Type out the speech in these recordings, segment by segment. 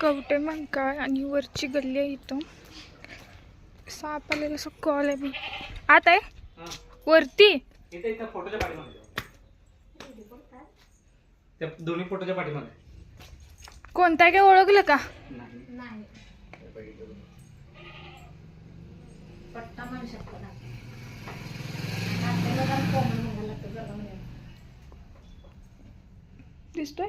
कवटे मंकाळ आणि वरची गल्ली आहे इथं. साप आलेला असं कॉल आहे. आत आहे वरती. दोन्ही फोटोच्या पाठीमागे. कोणता आहे काय ओळखलं का. दिसतोय?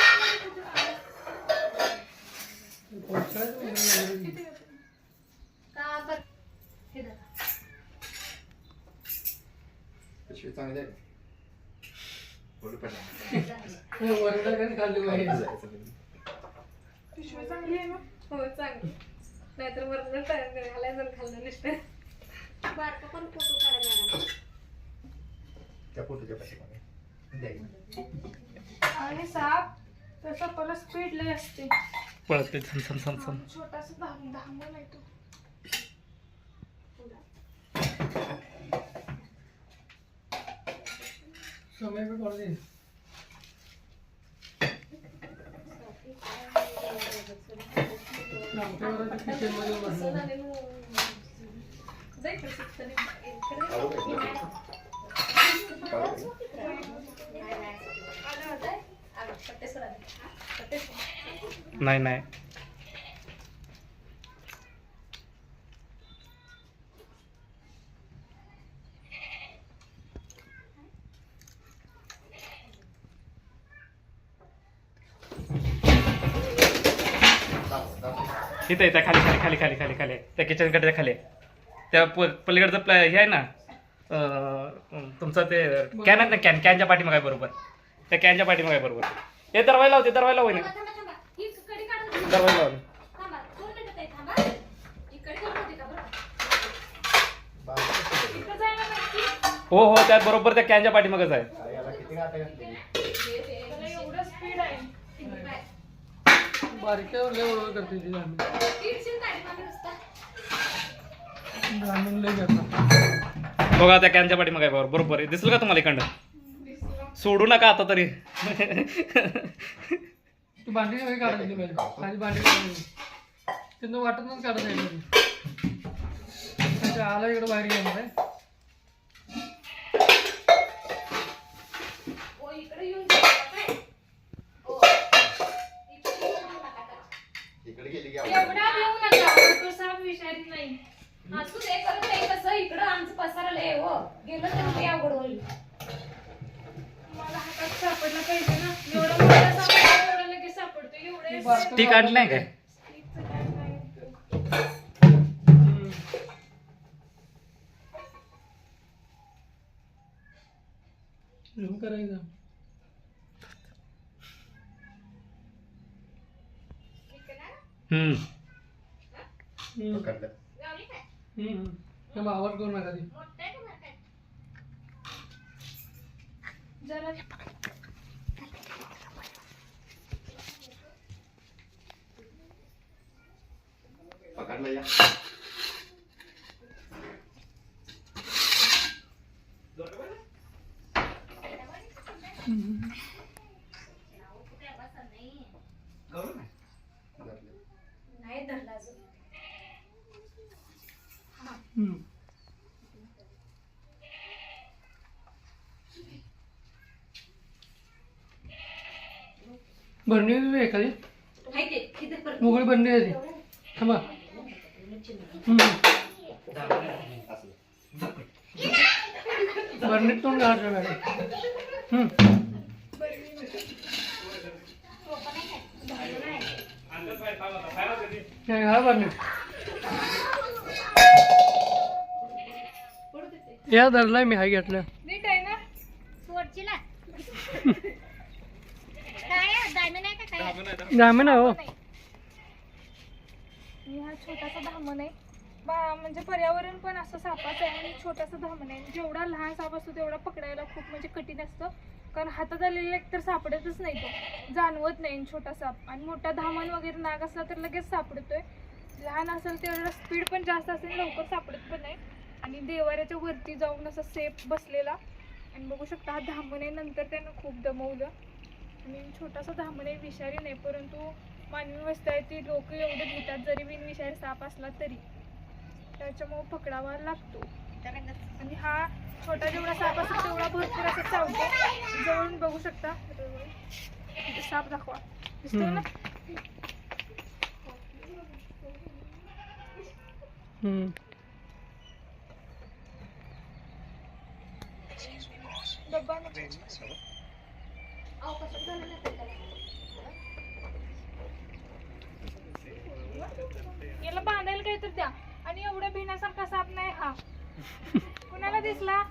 चांगली आहे बोलू पण पिशवी चांगली आहे ना हो चांगली नाहीतर वरण घालायचं खाल्लं नसतं बारका पण फोटो काढा त्या फोटोच्या पाठीमागे आणि साप त्याचा परत स्पीड लय असते. पळत ते छन छन छन छन छोटासा धाम धामण आहे तो काढू काय? काढू काय? नाही नाही. इथं इथं खाली खाली खाली खाली खाली खाली. त्या किचन कडेच्या खाली. त्या प- पलीकडचं प्ला हे आहे ना तुमचं ते कॅन आहे ना कॅन. कॅनच्या पाठीमागे बरोबर. त्या कॅनच्या पाठीमागे आहे बरोबर. हे दरवायला होते दरवायला होईना थांबा, थांबा, थांबा. ही. ही कडी काढून होती का बरं? बाजूला इकडं जायला पाहिजे हो हो त्या बरोबर त्या कॅनच्या पाठीमागच आहे. बारक्यावर लय ओळख करते ती लय बघा त्या कॅनच्या पाठीमागे आहे बरोबर. बरोबर आहे. दिसलं का तुम्हाला इकडं सोडू नका आता तरी. तू भांडी वगैरे काढायची पाहिजे भांडी काढायची तिथं वाटतच काढत आला इकडं बाहेर येणार आहे नाही. असू दे करत नाही कसं इकडं आमचं पसारलं आहे हो. गेलं तर ते अवघड होईल सापडला पाहिजे ना एवढा मोठा साप एवढा लगेच सापडतो एवढे ती काढली काय. हम्म. झूम करायचं हम्म हम्म. हम्म. आवाज़ करू नका ती जरा या. अजून. हम्म. भरणी आहे एखादी मोकळी भरणी आहे थांबा. बरणीत तोंड घालायचं मॅडम या धरलाय मी हा घेतल्या आहे ना आहे हो छोटासा धामण आहे म्हणजे पर्यावरण पण असं सापाचं आहे आणि छोटासा धामण आहे. जेवढा लहान साप असतो तेवढा पकडायला खूप म्हणजे कठीण असतं. कारण हातात आलेला एक तर सापडतच नाही तो. जाणवत नाही छोटा साप. आणि मोठा धामण वगैरे नाग असला तर लगेच सापडतोय. लहान असेल तेवढा स्पीड पण जास्त असेल लवकर सापडत पण नाही. आणि देवाऱ्याच्या वरती जाऊन असं सेफ बसलेला. आणि बघू शकता हा धामण आहे. नंतर त्यानं खूप दमवलं. आणि छोटासा धामण आहे विषारी नाही. परंतु मानवी वस्त्यातील लोक एवढे घेतात जरी बिन विषारी साप असला तरी. त्याच्यामुळे पकडावा लागतो. आणि हा छोटा जेवढा साप असतो तेवढा भरपूर असं चावतो. जवळून बघू शकता. साप दाखवा. दिसतो ना? हम्म. डब्बा नको. याला बांधायला काय तर द्या आणि एवढा भिण्यासारखा साप नाही हा कुणाला दिसला?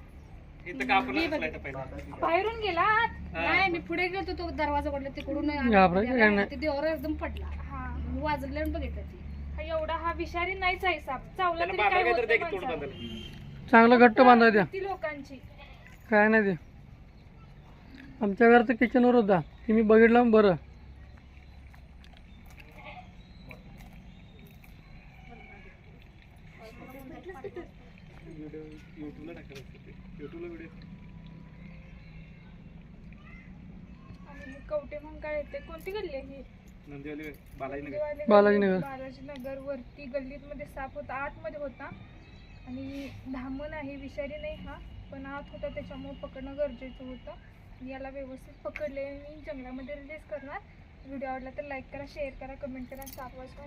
इथं का आपण बसलाय तर पहिला. बाहेरून गेला. नाही मी पुढे गेलो तो दरवाजा पडला तिकडून घाबरायचं काय नाही. ते देवावर एकदम पडला. हा. मी वाजले आणि बघितलं ती. हा एवढा हा विषारी नाहीच आहे साप चावला त्याला तरी काय तर तोंड माणसाला. चांगलं घट्ट बांधा द्या. किती लोकांची. काय नाही ते. आमच्या घरचं किचनवर होता ते मी बघितलं बरं. आणि कवटे म्हणून काय येते? कोणती गल्ली आहे ही? नंदिवाली बालाजीनगर देवाली बालाजीनगर. गल्ली, बालाजीनगर वरती गल्लीत मध्ये साप होता आतमध्ये होता. आणि धामण आहे विषारी नाही हा पण आत होता त्याच्यामुळे पकडणं गरजेचं होतं. याला व्यवस्थित पकडले मी जंगलामध्ये रिलीज करणार. व्हिडिओ आवडला तर लाईक करा शेअर करा कमेंट करा साप वाचवा